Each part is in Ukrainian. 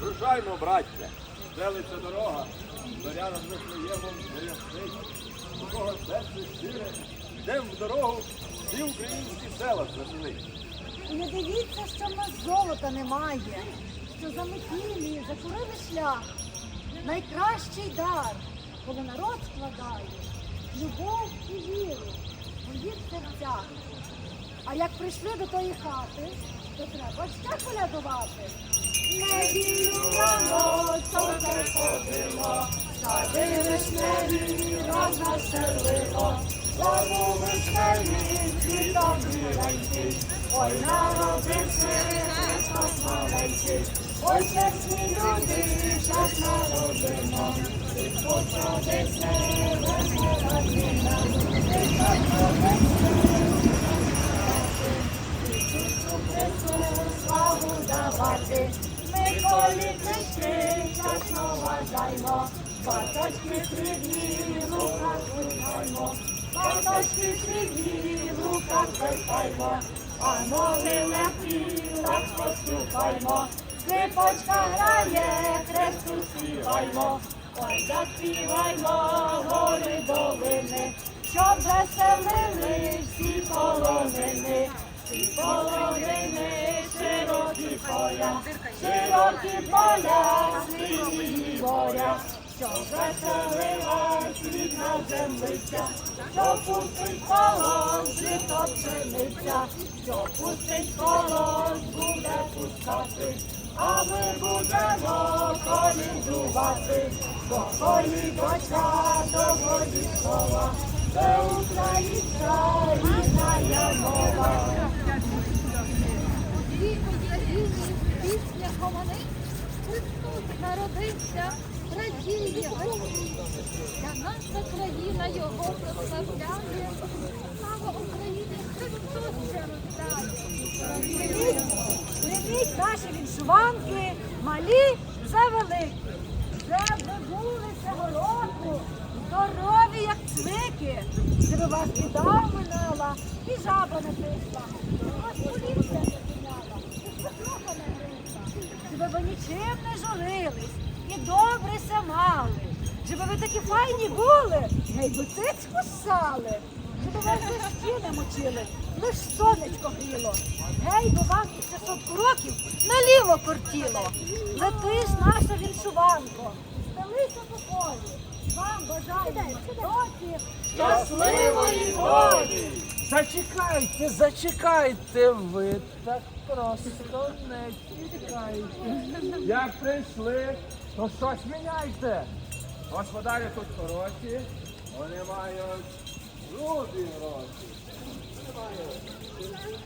Ходімо, браття, стелиться дорога, зоря над Вифлеємом заяснить. У кого серце щире, йдем в дорогу, всі українські села. І не дивіться, що в нас золота немає, що заметілі, закурили шлях. Найкращий дар, коли народ складає, любов і віру у їх серцях. А як прийшли до тої хати, то треба ще колядувати. Неділю рано сонце ходило, сади вишневі розвеселило, тому вишневі цвітом біленький, ой народився Христос маленький, ой чесні люди, щас народимо, і потрудиться весела зміна, часно вважаймо, Баточки срібні в руках тримаймо, Баточки срібні в руках тримаймо, а ноги легкі, так поступаймо, Скрипочка грає, хресту співаймо, ой, заспіваймо гори долини, щоб веселили всі полонини. Всі половини, широкі поля, сині моря, що веселила світна землиця, що пустить колос, жито пшениця, що пустить колос, буде пускати, а ми будемо колідувати, бо колідочка до слова, це українська гомонить, Христос народився, радіє. Для нас Україна його прославляє. Слава Україні, Христос. Прийміть, прийміть наші віншуванки, малі завели. Щоб ви були цього року, здорові, як цвики, щоб вас біда минала і жаба не прийшла. Вас поліція не зупиняла, і спокуха не гризла. Щоб ви нічим не журились і добре ся мали. Щоб ви такі файні були, гей би цицьку ссали. Щоб вас за не мочили, лиш сонечко гріло. Гей, бо вам після сотку років наліво кортіло. Летиш, наша віншуванко, стелися по полі. Вам бажаємо доті щасливої долі. Зачекайте, зачекайте, ви так просто не тікайте. Як прийшли, то щось міняйте. Господарі тут хороші, вони мають грубі гроші. Нині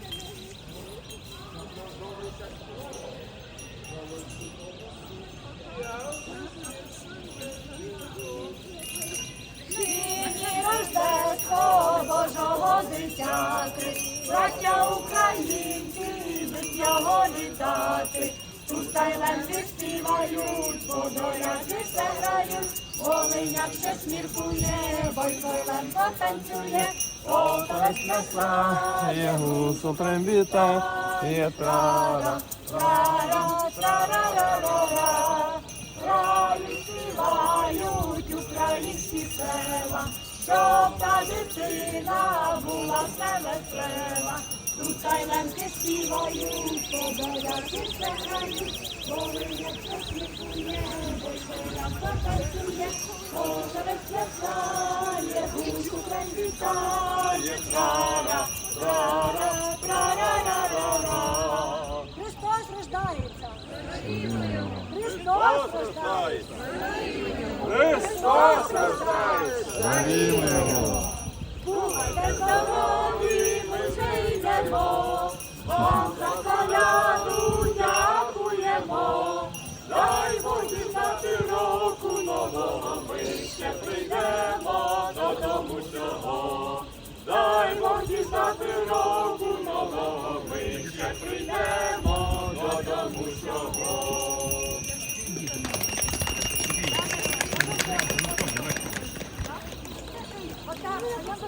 вітати. Тут тайленці співають, подоляки все грають, Волиняк ще сміркує, Бойкойленко танцює, Полтавець Я гусу привітає трара. Ра-ра, тра-ра-ра-ра-ра. Грають, співають українські села, щоб та дитина була все весела. Тут тайленки співають, Христос рождається. Христос рождається. Христос рождається!